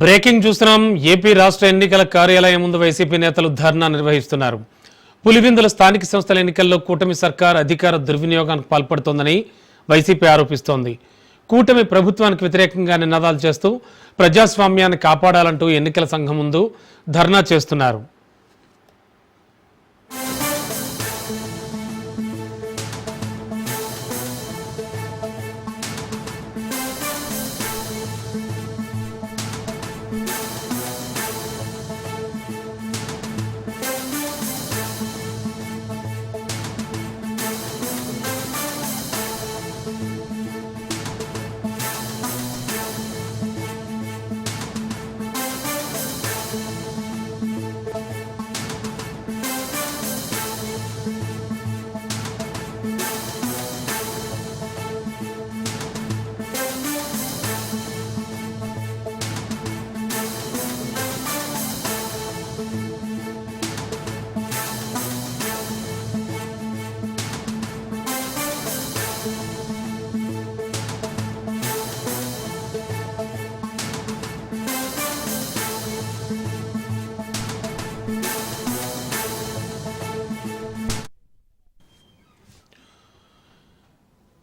Breaking చూస్తున్నాం. AP రాష్ట్ర ఎన్నికల కార్యాలయం ముందు వైసీపీ నేతలు ధర్నా నిర్వహిస్తున్నారు. పులివిందుల స్థానిక సంస్థల ఎన్నికల్లో కూటమి సర్కార్ అధికార దుర్వినియోగానికి పాల్పడుతోందని వైసీపీ ఆరోపిస్తోంది. కూటమి ప్రభుత్వానికి వ్యతిరేకంగా నినాదాలు చేస్తూ ప్రజాస్వామ్యాన్ని కాపాడాలంటూ ఎన్నికల సంఘం ముందు ధర్నా చేస్తున్నారు.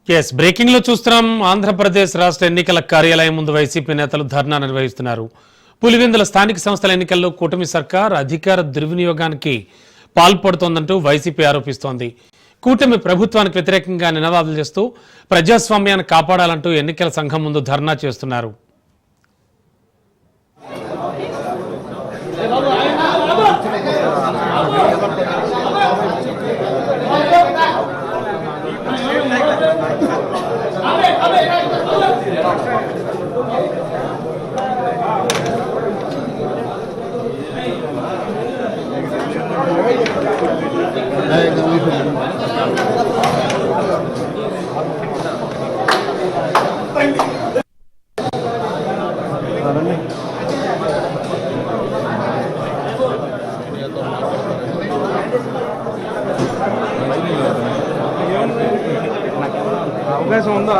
ఎస్ బ్రేకింగ్లో చూస్తున్నాం. ఆంధ్రప్రదేశ్ రాష్ట్ర ఎన్నికల కార్యాలయం ముందు వైసీపీ నేతలు ధర్నా నిర్వహిస్తున్నారు. పులివెందుల స్థానిక సంస్థల ఎన్నికల్లో కూటమి సర్కార్ అధికార దుర్వినియోగానికి పాల్పడుతోందంటూ వైసీపీ ఆరోపిస్తోంది. కూటమి ప్రభుత్వానికి వ్యతిరేకంగా నినాదాలు చేస్తూ ప్రజాస్వామ్యాన్ని కాపాడాలంటూ ఎన్నికల సంఘం ముందు ధర్నా చేస్తున్నారు. అవకాశం ఉందా?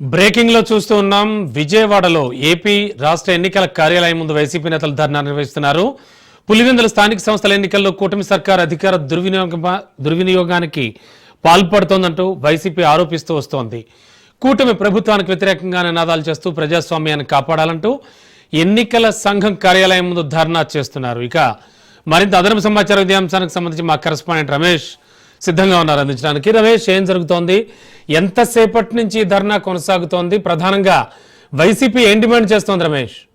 బ్రేకింగ్లో చూస్తూ ఉన్నాం. విజయవాడలో ఏపీ రాష్ట్ర ఎన్నికల కార్యాలయం ముందు వైసీపీ నేతలు ధర్నా నిర్వహిస్తున్నారు. పులివెందుల స్థానిక సంస్థల ఎన్నికల్లో కూటమి సర్కార్ అధికార దుర్వినియోగ దుర్వినియోగానికి పాల్పడుతోందంటూ వైసీపీ ఆరోపిస్తూ వస్తోంది. కూటమి ప్రభుత్వానికి వ్యతిరేకంగా నినాదాలు చేస్తూ ప్రజాస్వామ్యాన్ని కాపాడాలంటూ ఎన్నికల సంఘం కార్యాలయం ముందు ధర్నా చేస్తున్నారు. ఇక మరింత అదనపు సమాచారం ఇదే అంశానికి సంబంధించి మా కరెస్పాండెంట్ రమేష్. సిద్ధంగా ఉన్నారు అందించడానికి. రమేష్ ఏం జరుగుతోంది? ఎంతసేపటి నుంచి ఈ ధర్నా కొనసాగుతోంది? ప్రధానంగా వైసీపీ ఏం డిమాండ్ చేస్తోంది రమేష్?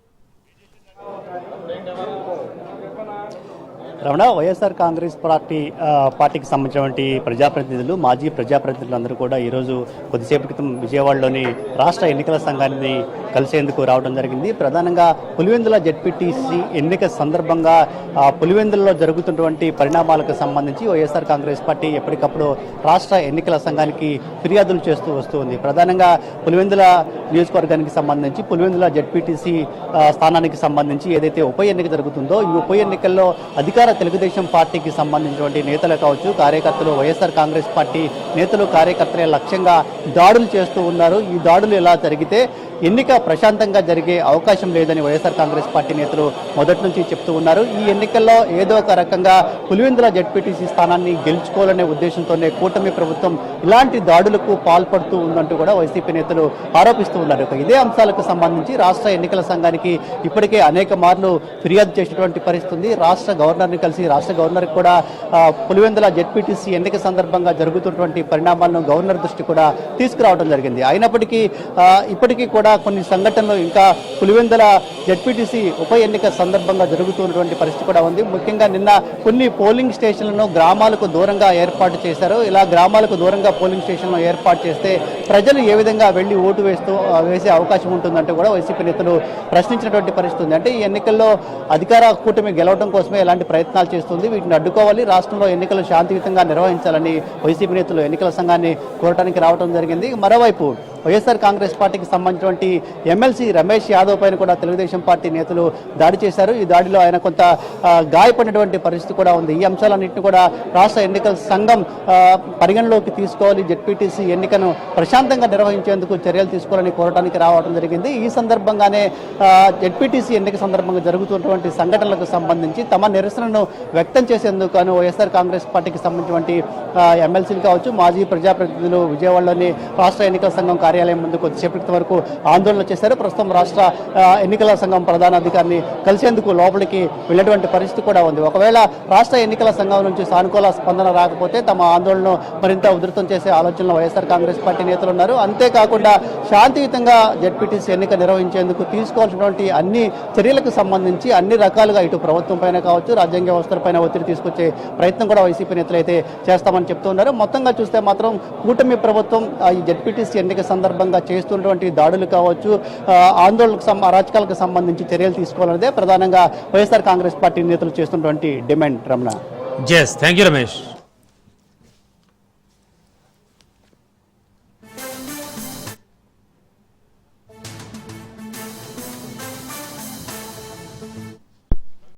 రమణ వైఎస్ఆర్ కాంగ్రెస్ పార్టీ పార్టీకి సంబంధించినటువంటి ప్రజాప్రతినిధులు మాజీ ప్రజాప్రతినిధులు అందరూ కూడా ఈరోజు కొద్దిసేపటి క్రితం విజయవాడలోని రాష్ట్ర ఎన్నికల సంఘాన్ని కలిసేందుకు రావడం జరిగింది. ప్రధానంగా పులివెందుల జడ్పీటీసీ ఎన్నిక సందర్భంగా పులివెందులలో జరుగుతున్నటువంటి పరిణామాలకు సంబంధించి వైఎస్ఆర్ కాంగ్రెస్ పార్టీ ఎప్పటికప్పుడు రాష్ట్ర ఎన్నికల సంఘానికి ఫిర్యాదులు చేస్తూ వస్తుంది ప్రధానంగా పులివెందుల నియోజకవర్గానికి సంబంధించి పులివెందుల జడ్పీటీసీ స్థానానికి సంబంధించి ఏదైతే ఉప ఎన్నిక జరుగుతుందో ఈ ఉప ఎన్నికల్లో అధికార తెలుగుదేశం పార్టీకి సంబంధించినటువంటి నేతలు కావచ్చు కార్యకర్తలు వైఎస్ఆర్ కాంగ్రెస్ పార్టీ నేతలు కార్యకర్తలే లక్ష్యంగా దాడులు చేస్తూ ఉన్నారు. ఈ దాడులు ఎలా జరిగితే ఎన్నిక ప్రశాంతంగా జరిగే అవకాశం లేదని వైఎస్ఆర్ కాంగ్రెస్ పార్టీ నేతలు మొదటి నుంచి చెప్తూ ఉన్నారు. ఈ ఎన్నికల్లో ఏదో ఒక రకంగా పులివెందుల జడ్పీటీసీ స్థానాన్ని గెలుచుకోవాలనే ఉద్దేశంతోనే కూటమి ప్రభుత్వం ఇలాంటి దాడులకు పాల్పడుతూ ఉందంటూ కూడా వైసీపీ నేతలు ఆరోపిస్తూ ఉన్నారు. ఇదే అంశాలకు సంబంధించి రాష్ట్ర ఎన్నికల సంఘానికి ఇప్పటికే అనేక మార్లు ఫిర్యాదు చేసినటువంటి పరిస్థితి ఉంది రాష్ట్ర గవర్నర్ని కలిసి రాష్ట్ర గవర్నర్ కూడా పులివెందుల జడ్పీటీసీ ఎన్నిక సందర్భంగా జరుగుతున్నటువంటి పరిణామాలను గవర్నర్ దృష్టి కూడా తీసుకురావడం జరిగింది. అయినప్పటికీ ఇప్పటికీ కూడా కొన్ని సంఘటనలు ఇంకా పులివెందుల జడ్పీటీసీ ఉప ఎన్నిక సందర్భంగా జరుగుతున్నటువంటి పరిస్థితి కూడా ఉంది. ముఖ్యంగా నిన్న కొన్ని పోలింగ్ స్టేషన్లను గ్రామాలకు దూరంగా ఏర్పాటు చేశారు. ఇలా గ్రామాలకు దూరంగా పోలింగ్ స్టేషన్లను ఏర్పాటు చేస్తే ప్రజలు ఏ విధంగా వెళ్ళి ఓటు వేస్తూ వేసే అవకాశం ఉంటుందంటే కూడా వైసీపీ నేతలు ప్రశ్నించినటువంటి పరిస్థితి ఉంది అంటే ఈ ఎన్నికల్లో అధికార కూటమి గెలవడం కోసమే ఎలాంటి ప్రయత్నాలు చేస్తుంది? వీటిని అడ్డుకోవాలి. రాష్ట్రంలో ఎన్నికలు శాంతియుతంగా నిర్వహించాలని వైసీపీ నేతలు ఎన్నికల సంఘాన్ని కోరటానికి రావడం జరిగింది. మరోవైపు వైఎస్ఆర్ కాంగ్రెస్ పార్టీకి సంబంధించినటువంటి ఎమ్మెల్సీ రమేష్ యాదవ్ పైన కూడా తెలుగుదేశం పార్టీ నేతలు దాడి చేశారు. ఈ దాడిలో ఆయన కొంత గాయపడినటువంటి పరిస్థితి కూడా ఉంది. ఈ అంశాలన్నింటినీ కూడా రాష్ట్ర ఎన్నికల సంఘం పరిగణలోకి తీసుకోవాలి. జెడ్పీటీసీ ఎన్నికను ప్రశాంతంగా నిర్వహించేందుకు చర్యలు తీసుకోవాలని కోరడానికి రావడం జరిగింది. ఈ సందర్భంగానే జెడ్పీటీసీ ఎన్నిక సందర్భంగా జరుగుతున్నటువంటి సంఘటనలకు సంబంధించి తమ నిరసనను వ్యక్తం చేసేందుకు అని వైఎస్ఆర్ కాంగ్రెస్ పార్టీకి సంబంధించినటువంటి ఎమ్మెల్సీలు కావచ్చు మాజీ ప్రజాప్రతినిధులు విజయవాడలోని రాష్ట్ర ఎన్నికల సంఘం కార్యాలయం ముందు కొద్దిసేపటి వరకు ఆందోళన చేశారు. ప్రస్తుతం రాష్ట్ర ఎన్నికల సంఘం ప్రధాన అధికారిని కలిసేందుకు లోపలికి వెళ్ళేటువంటి పరిస్థితి కూడా ఉంది. ఒకవేళ రాష్ట్ర ఎన్నికల సంఘం నుంచి సానుకూల స్పందన రాకపోతే తమ ఆందోళనను మరింత ఉధృతం చేసే ఆలోచనలు వైఎస్ఆర్ కాంగ్రెస్ పార్టీ నేతలు ఉన్నారు. అంతేకాకుండా శాంతియుతంగా జడ్పీటీసీ ఎన్నిక నిర్వహించేందుకు తీసుకోవాల్సినటువంటి అన్ని చర్యలకు సంబంధించి అన్ని రకాలుగా ఇటు ప్రభుత్వం పైన కావచ్చు రాజ్యాంగ వ్యవస్థలపైన ఒత్తిడి తీసుకొచ్చే ప్రయత్నం కూడా వైసీపీ నేతలు అయితే చేస్తామని చెప్తూ ఉన్నారు. మొత్తంగా చూస్తే మాత్రం కూటమి ప్రభుత్వం ఈ జడ్పీటీసీ ఎన్నిక సందర్భంగా చేస్తున్నటువంటి దాడులు కావచ్చు ఆందోళనకు అరాచకాలకు సంబంధించి చర్యలు తీసుకోవాలనేదే ప్రధానంగా వైఎస్ఆర్ కాంగ్రెస్ పార్టీ నేతలు చేస్తున్నటువంటి డిమాండ్. రమణ. జెస్ థ్యాంక్ యూ రమేష్